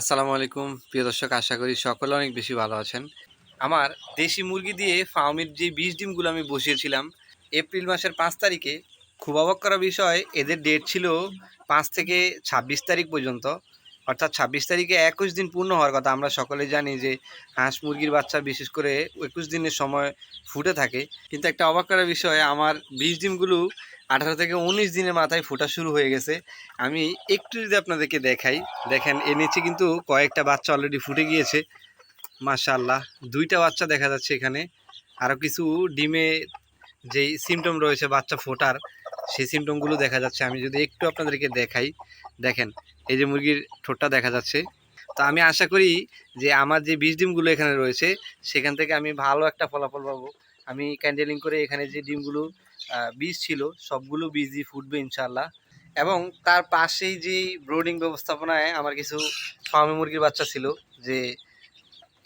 আসসালামু আলাইকুম। প্রিয় দর্শক, আশা করি সকলে অনেক বেশি ভালো আছেন। আমার দেশি মুরগি দিয়ে ফার্মের যে বিশ ডিমগুলো আমি বসিয়েছিলাম, এপ্রিল মাসের পাঁচ তারিখে, খুব অবাক করা বিষয়, এদের ডেট ছিল পাঁচ থেকে ছাব্বিশ তারিখ পর্যন্ত। অর্থাৎ ছাব্বিশ তারিখে একুশ দিন পূর্ণ হওয়ার কথা। আমরা সকলে জানি যে হাঁস মুরগির বাচ্চা বিশেষ করে একুশ দিনের সময় ফুটে থাকে। কিন্তু একটা অবাক করার বিষয়, আমার বিশ ডিমগুলো আঠারো থেকে উনিশ দিনের মাথায় ফোটা শুরু হয়ে গেছে। আমি একটু যদি আপনাদেরকে দেখাই, দেখেন এর নিচে কিন্তু কয়েকটা বাচ্চা অলরেডি ফুটে গিয়েছে। মাশাআল্লাহ, দুইটা বাচ্চা দেখা যাচ্ছে এখানে। আরও কিছু ডিমে যেই সিমটম রয়েছে বাচ্চা ফোটার সেই সিমটমগুলো দেখা যাচ্ছে। আমি যদি একটু আপনাদেরকে দেখাই, দেখেন, এই যে মুরগির ঠোঁটটা দেখা যাচ্ছে। তো আমি আশা করি যে আমার যে বীজ ডিমগুলো এখানে রয়েছে, সেখান থেকে আমি ভালো একটা ফলাফল পাবো। আমি ক্যান্ডেলিং করে এখানে যে ডিমগুলো বীজ ছিল, সবগুলো বীজই ফুটবে ইনশাল্লাহ এবং তার পাশেই যে ব্রোডিং ব্যবস্থাপনায় আমার কিছু ফার্মে মুরগির বাচ্চা ছিল, যে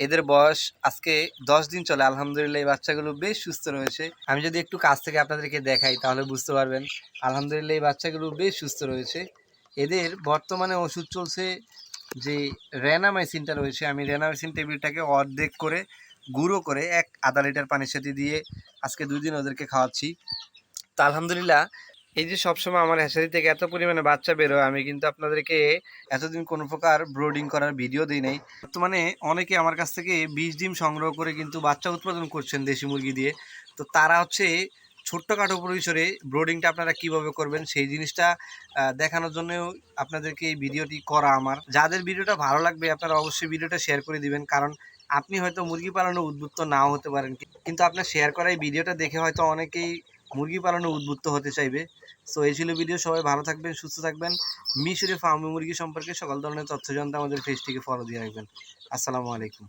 এদের বয়স আজকে দশ দিন চলে, আলহামদুলিল্লাহ এই বাচ্চাগুলো বেশ সুস্থ রয়েছে। আমি যদি একটু কাছ থেকে আপনাদেরকে দেখাই, তাহলে বুঝতে পারবেন, আলহামদুলিল্লাহ এই বাচ্চাগুলো বেশ সুস্থ রয়েছে। এদের বর্তমানে ওষুধ চলছে যে র্যানামাইসিনটা রয়েছে, আমি র্যানামাইসিন টেবিলটাকে অর্ধেক করে গুঁড়ো করে এক আধা লিটার পানির সাথে দিয়ে আজকে দুই দিন ওদেরকে খাওয়াচ্ছি। তা আলহামদুলিল্লাহ এই যে সবসময় আমার হ্যাচারি থেকে এত পরিমাণে বাচ্চা বেরোয় আমি কিন্তু আপনাদেরকে এতদিন কোনো প্রকার ব্রোডিং করার ভিডিও দিই নাই। বর্তমানে অনেকে আমার কাছ থেকে বিষ ডিম সংগ্রহ করে কিন্তু বাচ্চা উৎপাদন করছেন দেশি মুরগি দিয়ে। তো তারা হচ্ছে ছোট্টখাটো পরিসরে ব্রোডিংটা আপনারা কীভাবে করবেন সেই জিনিসটা দেখানোর জন্য আপনাদেরকে এই ভিডিওটি করা আমার। যাদের ভিডিওটা ভালো লাগবে আপনারা অবশ্যই ভিডিওটা শেয়ার করে দিবেন, কারণ আপনি হয়তো মুরগি পালনে উদ্বুদ্ধ নাও হতে পারেন। কিন্তু আপনার শেয়ার করা এই ভিডিওটা দেখে হয়তো অনেকেই মুরগি পালনে উদ্বুদ্ধ হতে চাইবে। সো এই ছিল ভিডিও সবাই ভালো থাকবেন, সুস্থ থাকবেন। মিশরে ফার্মে মুরগি সম্পর্কে সকল ধরনের তথ্য জানতে আমাদের ফেসটিকে ফলো দিয়ে রাখবেন। আসসালামু আলাইকুম।